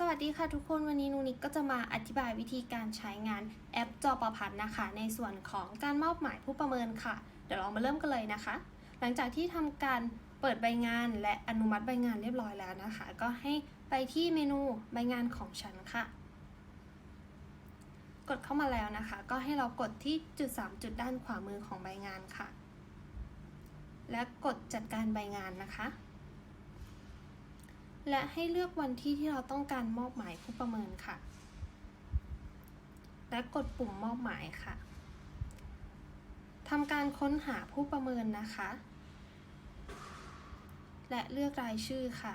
สวัสดีค่ะทุกคนวันนี้นูนิกก็จะมาอธิบายวิธีการใช้งานแอปจอประพัดนะคะ ในส่วนของการมอบหมายผู้ประเมินค่ะ เดี๋ยวเรามาเริ่มกันเลยนะคะ หลังจากที่ทำการเปิดใบงานและอนุมัติใบงานเรียบร้อยแล้วนะคะ ก็ให้ไปที่เมนูใบงานของฉันค่ะ กดเข้ามาแล้วนะคะ ก็ให้เรากดที่จุด 3 จุดด้านขวามือของใบงานค่ะ และกดจัดการใบงานนะคะ และให้เลือกวันที่ที่เราต้องการมอบหมายผู้ประเมินค่ะ และกดปุ่มมอบหมายค่ะทำการค้นหาผู้ประเมินนะคะ และเลือกรายชื่อค่ะ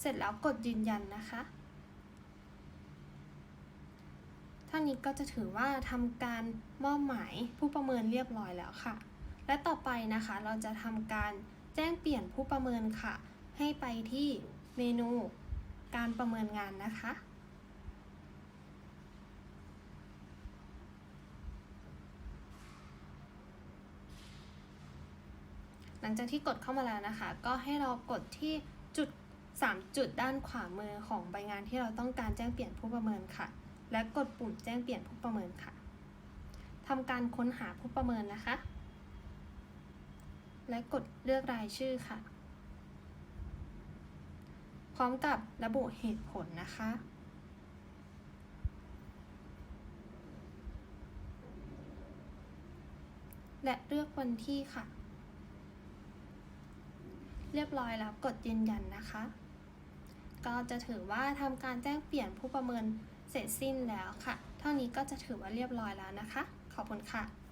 เสร็จแล้วกดยืนยันนะคะท่านี้ก็จะถือว่าทำการมอบหมายผู้ประเมินเรียบร้อยแล้วค่ะ และต่อไปนะคะเราจะทำการ แจ้งเปลี่ยนผู้ประเมินค่ะ ให้ไปที่เมนูการประเมินงานนะคะ หลังจากที่กดเข้ามาแล้วนะคะ ก็ให้เรากดที่จุด 3 จุดด้านขวามือของใบงานที่เราต้องการแจ้งเปลี่ยนผู้ประเมินค่ะ และกดปุ่มแจ้งเปลี่ยนผู้ประเมินค่ะทำการค้นหาผู้ประเมินนะคะ และกดเลือกรายชื่อค่ะ พร้อมกับระบุเหตุผลนะคะ และเลือกวันที่ค่ะ เรียบร้อยแล้วกดยืนยันนะคะ ก็จะถือว่าทำการแจ้งเปลี่ยนผู้ประเมินเสร็จสิ้นแล้วค่ะ เท่านี้ก็จะถือว่าเรียบร้อยแล้วนะคะ ขอบคุณค่ะ